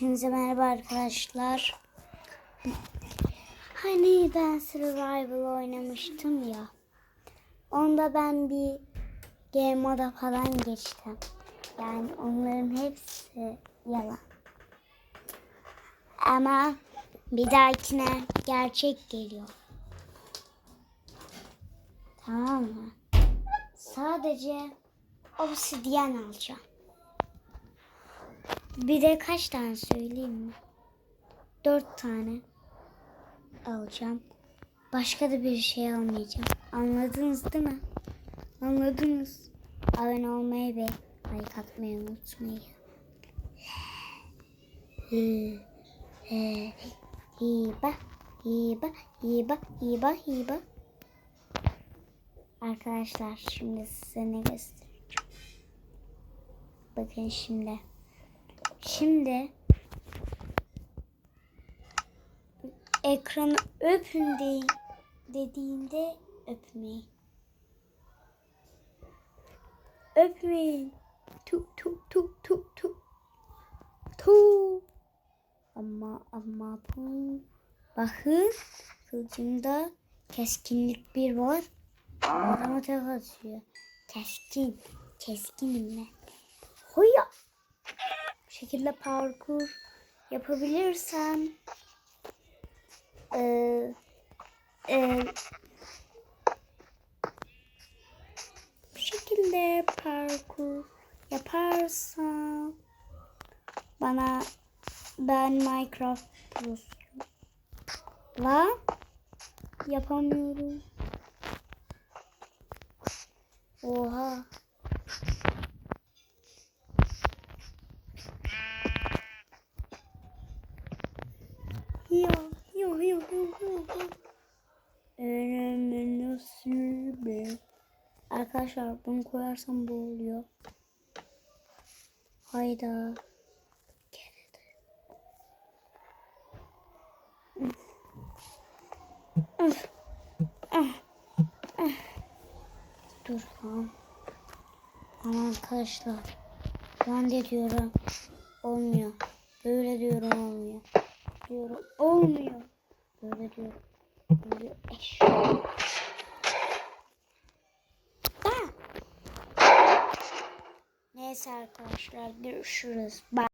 Hepinize merhaba arkadaşlar. Hani ben Survival oynamıştım ya. Onda ben bir game moda falan geçtim. Yani onların hepsi yalan. Ama bir dahakine gerçek geliyor. Tamam mı? Sadece obsidyen alacağım. Bir de kaç tane söyleyeyim mi? Dört tane alacağım. Başka da bir şey almayacağım. Anladınız değil mi? Anladınız. Abone olmayı ve like atmayı unutmayın. Hiba, hiba, hiba, hiba, hiba. Arkadaşlar şimdi size ne göstereceğim. Bakın şimdi. Şimdi ekranı öpün de, dediğinde öpmeyin. Öpmeyin. Tu tu tu tu tu. Tu. Ama ama bu. Bakın kılıcımda keskinlik bir var. Adama tek atıyor. Keskin. Keskinim ben. Şekilde parkur yapabilirsem eee eee bu şekilde parkur yaparsam bana ben Minecraft Pro'suyum. La yapamıyorum. Oha. Ya ya ya ya. Önüme nasıl bir. Arkadaşlar bunu koyarsam bu oluyor. Hayda. Dur tamam. Ama arkadaşlar. Ben de diyorum. Olmuyor. Böyle diyorum olmuyor diyorum. Olmuyor. Böyle diyorum. Böyle eş. Ah! Neyse arkadaşlar görüşürüz. Bye.